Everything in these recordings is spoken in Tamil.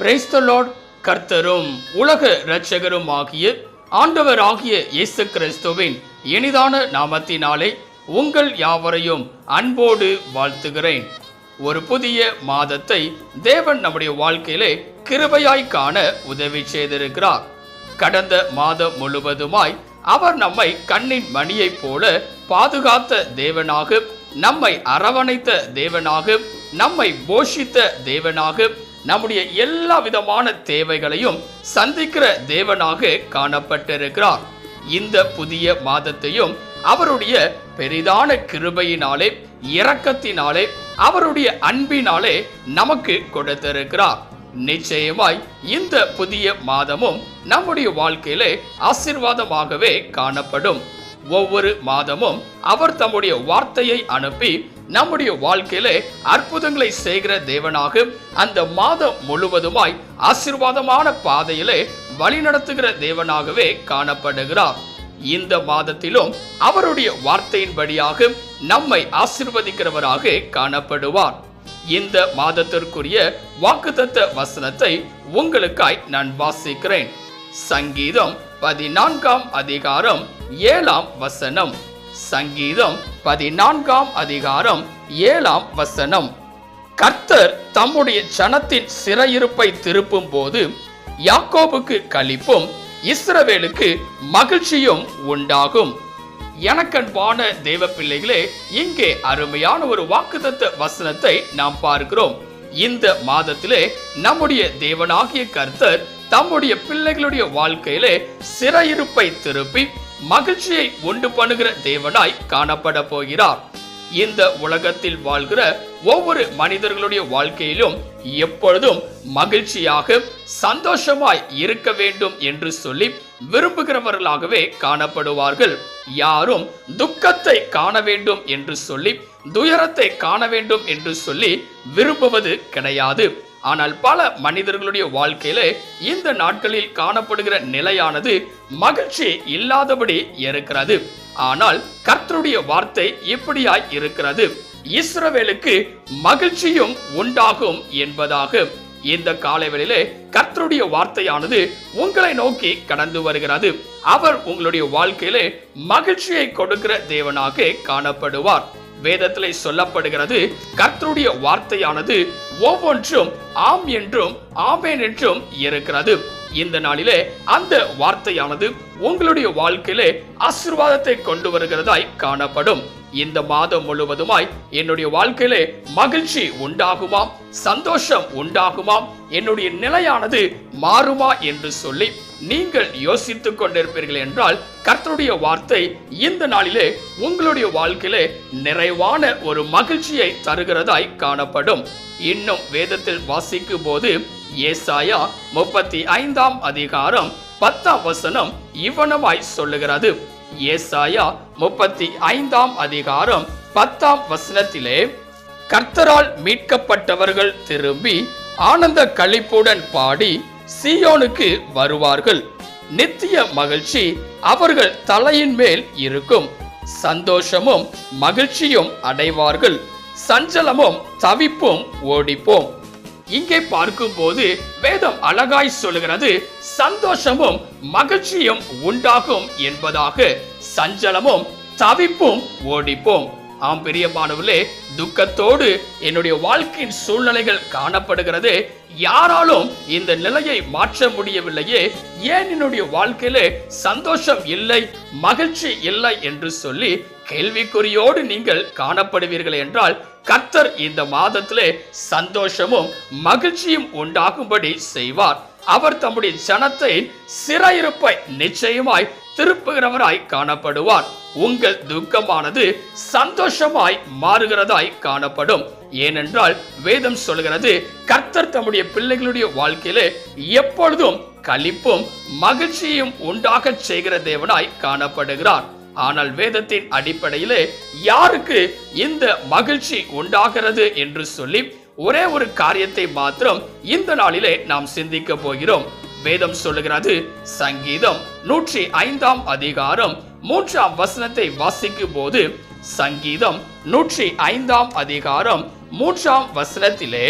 பிரைஸ்தலோட் கர்த்தரும் உலக இரட்சகரும் ஆகிய ஆண்டவர் ஆகிய இயேசு கிறிஸ்துவின் இனிதான நாமத்தினாலே உங்கள் யாவரையும் அன்போடு வாழ்த்துகிறேன். ஒரு புதிய மாதத்தை தேவன் நம்முடைய வாழ்க்கையிலே கிருபையாய் காண உதவி செய்திருக்கிறார். கடந்த மாதம் முழுவதுமாய் அவர் நம்மை கண்ணின் மணியைப் போல பாதுகாத்த தேவனாக நம்மை அரவணைத்த தேவனாக நம்மை போஷித்த தேவனாக நம்முடைய எல்லா விதமான தேவைகளையும் சந்திக்கிற தேவனாக காணப்பட்டிருக்கிறார். இந்த புதிய மாதத்தையும் அவருடைய பெரிதான கிருபையினாலே இரக்கத்தினாலே அவருடைய அன்பினாலே நமக்கு கொடுத்திருக்கிறார். நிச்சயமாய் இந்த புதிய மாதமும் நம்முடைய வாழ்க்கையிலே ஆசிர்வாதமாகவே காணப்படும். ஒவ்வொரு மாதமும் அவர் தம்முடைய வார்த்தையை அனுப்பி நம்முடைய வாழ்க்கையிலே அற்புதங்களை செய்கிற தேவனாக அந்த மாதம் முழுவதுமாய் ஆசிர்வாதமான பாதையிலே வழிநடத்துகிற தேவனாகவே காணப்படுகிறார். இந்த மாதத்திலும் அவருடைய வார்த்தையின்படியாக நம்மை ஆசிர்வதிக்கிறவராக காணப்படுவார். இந்த மாதத்திற்குரிய வாக்குத்தத்த வசனத்தை உங்களுக்காய் நான் வாசிக்கிறேன். சங்கீதம் பதினான்காம் அதிகாரம் ஏழாம் வசனம். சங்கீதம் பதினான்காம் அதிகாரம் ஏழாம் வசனம். கர்த்தர் தம்முடைய சனத்தின் சிறையிருப்பை திருப்பும் போது யாக்கோபுக்கு கழிப்பும் இஸ்ரவேலுக்கு மகிழ்ச்சியும் உண்டாகும். எனக்கன்பான தேவ பிள்ளைகளே இங்கே அருமையான ஒரு வாக்குதத்த வசனத்தை நாம் பார்க்கிறோம். இந்த மாதத்திலே நம்முடைய தேவனாகிய கர்த்தர் தம்முடைய பிள்ளைகளுடைய வாழ்க்கையிலே சிறையிருப்பை திருப்பி மகிழ்ச்சியை உண்டு பண்ணுகிற தேவனாய் காணப்பட போகிறார். இந்த உலகத்தில் வாழ்கிற ஒவ்வொரு மனிதர்களுடைய வாழ்க்கையிலும் எப்பொழுதும் மகிழ்ச்சியாக சந்தோஷமாய் இருக்க வேண்டும் என்று சொல்லி விரும்புகிறவர்களாகவே காணப்படுவார்கள். யாரும் துக்கத்தை காண வேண்டும் என்று சொல்லி துயரத்தை காண வேண்டும் என்று சொல்லி விரும்புவது கிடையாது. ஆனால் பல மனிதர்களுடைய வாழ்க்கையிலே இந்த நாட்களில் காணப்படுகிற நிலையானது மகிழ்ச்சி இல்லாதபடி இருக்கிறது. ஆனால் கர்த்தருடைய வார்த்தை இப்படியாய் இருக்கிறது. இஸ்ரவேலுக்கு மகிழ்ச்சியும் உண்டாகும் என்பதாக. இந்த காலைவெளியிலே கர்த்தருடைய வார்த்தையானது உங்களை நோக்கி கடந்து வருகிறது. அவர் உங்களுடைய வாழ்க்கையிலே மகிழ்ச்சியை கொடுக்கிற தேவனாக காணப்படுவார். வேதத்திலே சொல்லப்படுகிறது கர்த்தருடைய வார்த்தையானது ஒவ்வொன்றும் ஆம் என்றும் ஆமேன் என்றும் இருக்கிறது. இந்த நாளிலே அந்த வார்த்தையானது உங்களுடைய வாழ்க்கையிலே ஆசிர்வாதத்தை கொண்டு வருகிறதாய் காணப்படும். இந்த மாதம் முழுவதுமாய் என்னுடைய வாழ்க்கையிலே மகிழ்ச்சி உண்டாகுமாம் சந்தோஷம் உண்டாகுமாம் என்னுடைய நிலையானது மாறுமா என்று சொல்லி நீங்கள் யோசித்துக் கொண்டிருப்பீர்கள் என்றால் கர்த்தருடைய வார்த்தை இந்த நாளிலே உங்களுடைய வாழ்க்கையிலே நிறைவான ஒரு மகிழ்ச்சியை தருகிறதாய் காணப்படும். இன்னும் வேதத்தில் வாசிக்கும் போது ஏசாயா முப்பத்தி ஐந்தாம் அதிகாரம் பத்தாம் வசனம் இவனமாய் சொல்லுகிறது. ஏசாயா முப்பத்தி ஐந்தாம் அதிகாரம் பத்தாம் வசனத்திலே கர்த்தரால் மீட்கப்பட்டவர்கள் திரும்பி ஆனந்த கழிப்புடன் பாடி சீயோனுக்கு வருவார்கள். நித்திய மகிழ்ச்சி அவர்கள் தலையின் மேல் இருக்கும். சந்தோஷமும் மகிழ்ச்சியும் அடைவார்கள். சஞ்சலமும் தவிப்பும் ஓடிப்போம். இங்கே பார்க்கும்போது வேதம் அழகாய் சொல்லுகிறது சந்தோஷமும் மகிழ்ச்சியும் உண்டாகும் என்பதாக. சஞ்சலமும் தவிப்பும் ஓடிப்போம். ஆம் பிரியமானவர்களே துக்கத்தோடு என்னுடைய வாழ்க்கையின் சூழ்நிலைகள் காணப்படுகிறது. யாராலும் இந்த நிலையை மாற்ற முடியவில்லையே. ஏன் என்னுடைய வாழ்க்கையில சந்தோஷம் இல்லை மகிழ்ச்சி இல்லை என்று சொல்லி கேள்விக்குறியோடு நீங்கள் காணப்படுவீர்கள் என்றால் கர்த்தர் இந்த மாதத்திலே சந்தோஷமும் மகிழ்ச்சியும் உண்டாகும்படி செய்வார். அவர் தம்முடைய ஜனத்தை சிறையிருப்பை நிச்சயமாய் திருப்புகிறவராய் காணப்படுவார். உங்கள் துக்கமானது சந்தோஷமாய் மாறுகிறதாய் காணப்படும். ஏனென்றால் வேதம் சொல்கிறது கர்த்தர் தம்முடைய பிள்ளைகளுடைய வாழ்க்கையிலே எப்பொழுதும் களிப்பும் மகிழ்ச்சியும் உண்டாக செய்கிற தேவனாய் காணப்படுகிறார். ஆனால் வேதத்தின் அடிப்படையிலே யாருக்கு இந்த மகிழ்ச்சி உண்டாகிறது என்று சொல்லி ஒரே ஒரு காரியத்தை மாத்திரம் இந்த நாளிலே நாம் சிந்திக்க போகிறோம். வேதம் சொல்லுகிறது சங்கீதம் நூற்றி ஐந்தாம் அதிகாரம் மூன்றாம் வசனத்தை வாசிக்கும் போது சங்கீதம் நூற்றி ஐந்தாம் அதிகாரம் மூன்றாம் வசனத்திலே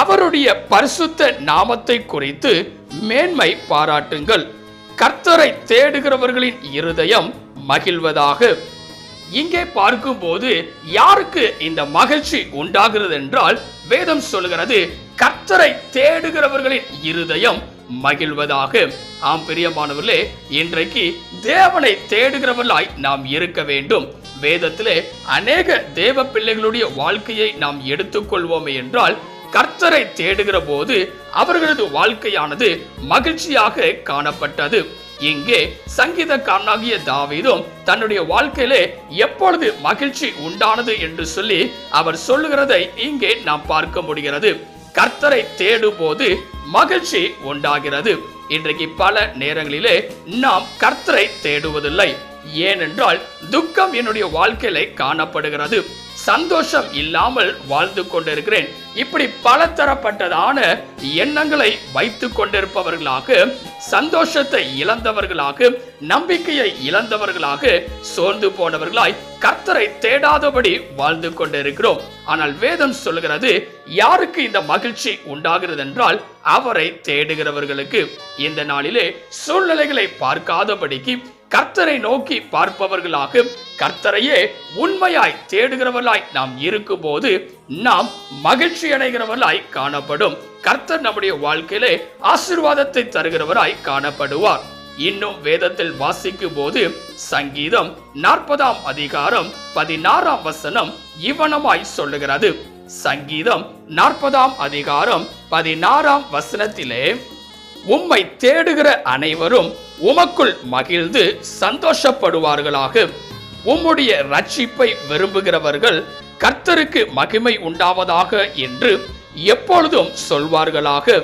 அவருடைய பரிசுத்த நாமத்தை குறித்து மேன்மை பாராட்டுங்கள். கர்த்தரை தேடுகிறவர்களின் இருதயம் மகிழ்வதாக. இங்கே பார்க்கும்போது யாருக்கு இந்த மகிழ்ச்சி உண்டாகிறது என்றால் வேதம் சொல்கிறது கர்த்தரை தேடுகிறவர்களின் இருதயம் மகிழ்வதாக. ஆம் பிரியமானவர்களே இன்றைக்கு தேவனை தேடுகிறவர்களாய் நாம் இருக்க வேண்டும். வேதத்திலே அநேக தேவ பிள்ளைகளுடைய வாழ்க்கையை நாம் எடுத்துக்கொள்வோமே என்றால் கர்த்தரை தேடுகிற போது அவர்களது வாழ்க்கையானது மகிழ்ச்சியாக காணப்பட்டது. இங்கே சங்கீதக்காரனாகிய தாவீதும் தன்னுடைய வாழ்க்கையிலே எப்பொழுது மகிழ்ச்சி உண்டானது என்று சொல்லி அவர் சொல்லுகிறதை இங்கே நாம் பார்க்க முடிகிறது. கர்த்தரை தேடும் போது மகிழ்ச்சி உண்டாகிறது. இன்றைக்கு பல நேரங்களிலே நாம் கர்த்தரை தேடுவதில்லை. ஏனென்றால் துக்கம் என்னுடைய வாழ்க்கையில காணப்படுகிறது. சந்தோஷம் இல்லாமல் வாழ்ந்து கொண்டிருக்கிறேன். இப்படி பல தரப்பட்டதான எண்ணங்களை வைத்துக் கொண்டிருப்பவர்களாக சந்தோஷத்தை இழந்தவர்களாக நம்பிக்கையை இழந்தவர்களாக சோர்ந்து போனவர்களாய் கர்த்தரை தேடாதபடி வாழ்ந்து கொண்டிருக்கிறோம். ஆனால் வேதம் சொல்கிறது யாருக்கு இந்த மகிழ்ச்சி உண்டாகிறது என்றால் அவரை தேடுகிறவர்களுக்கு. இந்த நாளிலே சூழ்நிலைகளை பார்க்காதபடிக்கு கர்த்தரை நோக்கி பார்ப்பவர்களாக கர்த்தரையே உண்மையாய் தேடுகிறவர்களாய் நாம் இருக்கும்போது நாம் மகிழ்ச்சி அடைகிறவர்களாய் காணப்படும். கர்த்தர் நம்முடைய வாழ்க்கையிலே ஆசீர்வாதத்தை தருகிறவராய் காணப்படுவார். இன்னும் வேதத்தில் வாசிக்கும் போது சங்கீதம் நாற்பதாம் அதிகாரம் பதினாறாம் வசனம் இவனமாய் சொல்லுகிறது. சங்கீதம் நாற்பதாம் அதிகாரம் பதினாறாம் வசனத்திலே உம்மை தேடுகிற அனைவரும் உமக்குள் மகிழ்ந்து சந்தோஷப்படுவார்களாக. உம்முடைய ரட்சிப்பை விரும்புகிறவர்கள் கர்த்தருக்கு மகிமை உண்டாவதாக என்று எப்பொழுதும் சொல்வார்களாக.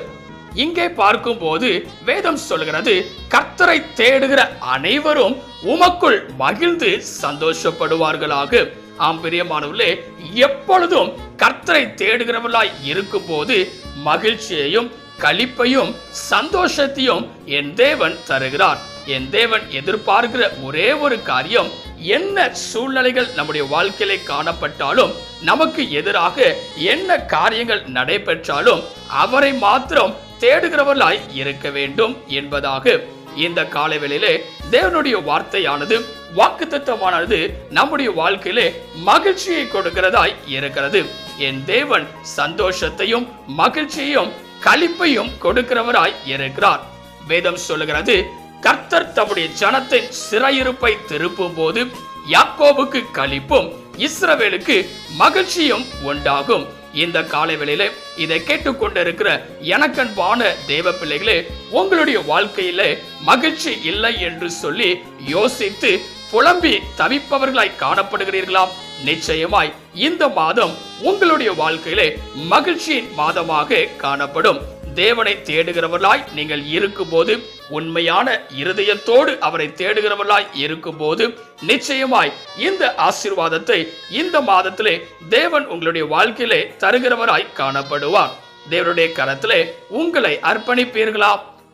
இங்கே பார்க்கும்போது வேதம் சொல்கிறது கர்த்தரை தேடுகிற அனைவரும் உமக்குள் மகிழ்ந்து சந்தோஷப்படுவார்களாக. ஆம் பிரியமானவர்களே எப்பொழுதும் கர்த்தரை தேடுகிறவர்களாய் இருக்கும்போது மகிழ்ச்சியையும் களிப்பையும் சந்தோஷத்தையும் என் தேவன் தருகிறார். என் தேவன் எதிர்பார்க்கிற ஒரே ஒரு காரியம் என்ன சூழ்நிலைகள் நம்முடைய வாழ்க்கையில காணப்பட்டாலும் நமக்கு எதிராக என்ன காரியங்கள் நடைபெற்றாலும் அவரை மாத்திரம் தேடுகிறவர்களாய் இருக்க வேண்டும் என்பதாக இந்த காலவெளியிலே தேவனுடைய வார்த்தையானது வாக்குத்தத்தமானது நம்முடைய வாழ்க்கையிலே மகிழ்ச்சியை கொடுக்கிறதாய் இருக்கிறது. என் தேவன் சந்தோஷத்தையும் மகிழ்ச்சியையும் கழிப்பையும் கொடுக்கிறவராய் இருக்கிறார். வேதம் சொல்லுகிறது கர்த்தர் தம்முடைய ஜனத்தின் சிறையிருப்பை திருப்பும் போது யாக்கோபுக்கு களிப்பும் இஸ்ரவேலுக்கு மகிழ்ச்சியும் உண்டாகும். இந்த காலைவெளியில இதை கேட்டுக்கொண்டிருக்கிற எனக்கன்பான தேவ பிள்ளைகளே உங்களுடைய வாழ்க்கையில மகிழ்ச்சி இல்லை என்று சொல்லி யோசித்து புலம்பி தவிப்பவர்களாய் காணப்படுகிறீர்களாம். நிச்சயமாய் இந்த மாதம் உங்களுடைய வாழ்க்கையிலே மகிழ்ச்சியின் மாதமாக காணப்படும். தேவனை தேடுகிறவர்களாய் நீங்கள் இருக்கும்போது உண்மையான இருதயத்தோடு அவரை தேடுகிறவர்களாய் இருக்கும்போது நிச்சயமாய் இந்த ஆசீர்வாதத்தை இந்த மாதத்திலே தேவன் உங்களுடைய வாழ்க்கையிலே தருகிறவராய் காணப்படுவார். தேவனுடைய கரத்திலே உங்களை அர்ப்பணிப்பீர்களா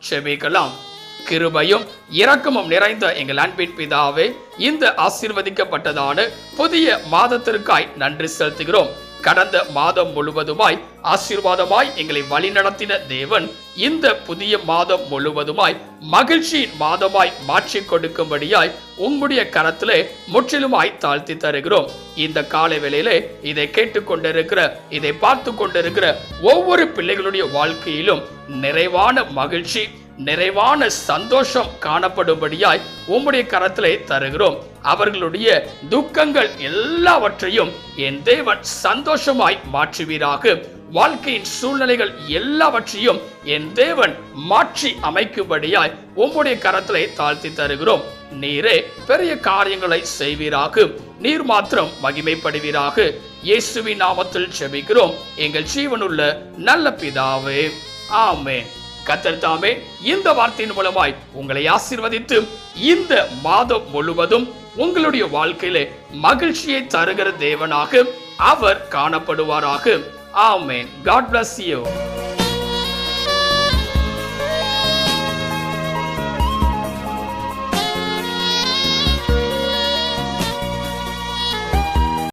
செபிக்கலாம். கிருபையும் இரக்கமும் நிறைந்த எங்கள் அன்பின் பிதாவே இந்த ஆசீர்வதிக்கப்பட்டதான புதிய மாதத்திற்காய் நன்றி செலுத்துகிறோம். கடந்த மாதம் முழுவதுமாய் ஆசீர்வாதமாய் எங்களை வழிநடத்தின தேவன் இந்த புதிய மாதம் முழுவதுமாய் மகிழ்ச்சியின் மாதமாய் மாற்றி கொடுக்கும்படியாய் உங்களுடைய கரத்திலே முற்றிலுமாய் தாழ்த்தி தருகிறோம். இந்த காலை வேளையிலே இதை கேட்டுக்கொண்டிருக்கிற இதை பார்த்து கொண்டிருக்கிற ஒவ்வொரு பிள்ளைகளுடைய வாழ்க்கையிலும் நிறைவான மகிழ்ச்சி நிறைவான சந்தோஷம் காணப்படும்படியாய் உம்முடைய கரத்திலே தருகிறோம். அவர்களுடைய துக்கங்கள் எல்லாவற்றையும் என் தேவன் சந்தோஷமாய் மாற்றுவீராக. வாழ்க்கையின் சூழ்நிலைகள் எல்லாவற்றையும் என் தேவன் மாற்றி அமைக்கும்படியாய் உம்முடைய கரத்திலே தாழ்த்தி தருகிறோம். நீரே பெரிய காரியங்களை செய்வீராக. நீர் மாத்திரம் மகிமைப்படுவீராக. இயேசுவின் நாமத்தில் செபிக்கிறோம் எங்கள் ஜீவனுள்ள நல்ல பிதாவே. ஆமேன். கத்தர் தாமே இந்த வார்த்தையின் மூலமாய் உங்களை ஆசீர்வதித்து இந்த மாதம் முழுவதும் உங்களுடைய வாழ்க்கையிலே மகிழ்ச்சியை தருகிற தேவனாக அவர் காணப்படுவாராக. ஆமேன். God bless you